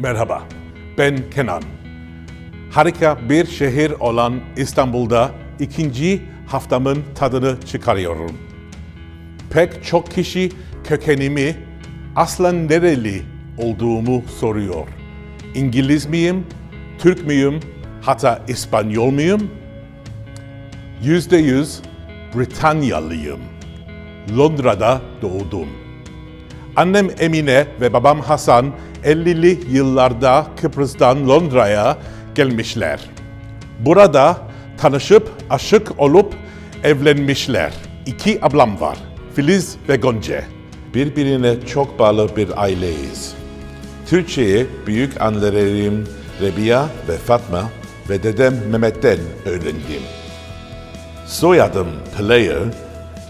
Merhaba, ben Kenan. Harika bir şehir olan İstanbul'da ikinci haftamın tadını çıkarıyorum. Pek çok kişi kökenimi aslen nereli olduğumu soruyor. İngiliz miyim, Türk müyüm, hatta İspanyol muyum? Yüzde yüz Britanyalıyım. Londra'da doğdum. Annem Emine ve babam Hasan 50'li yıllarda Kıbrıs'tan Londra'ya gelmişler. Burada tanışıp aşık olup evlenmişler. İki ablam var. Filiz ve Gonca. Birbirine çok bağlı bir aileyiz. Türkçeyi büyük annelerim Rebiya ve Fatma ve dedem Mehmet'ten öğrendim. Soyadım Player,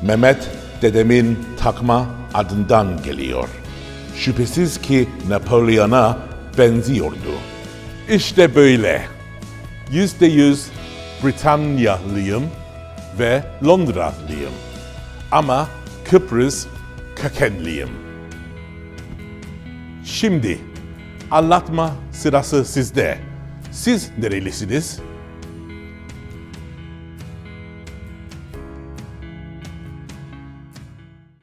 Mehmet dedemin takma adından geliyor. Şüphesiz ki Napolyon'a benziyordu. İşte böyle. Yüzde yüz Britanyalıyım ve Londralıyım. Ama Kıbrıs kökenliyim. Şimdi anlatma sırası sizde. Siz nerelisiniz?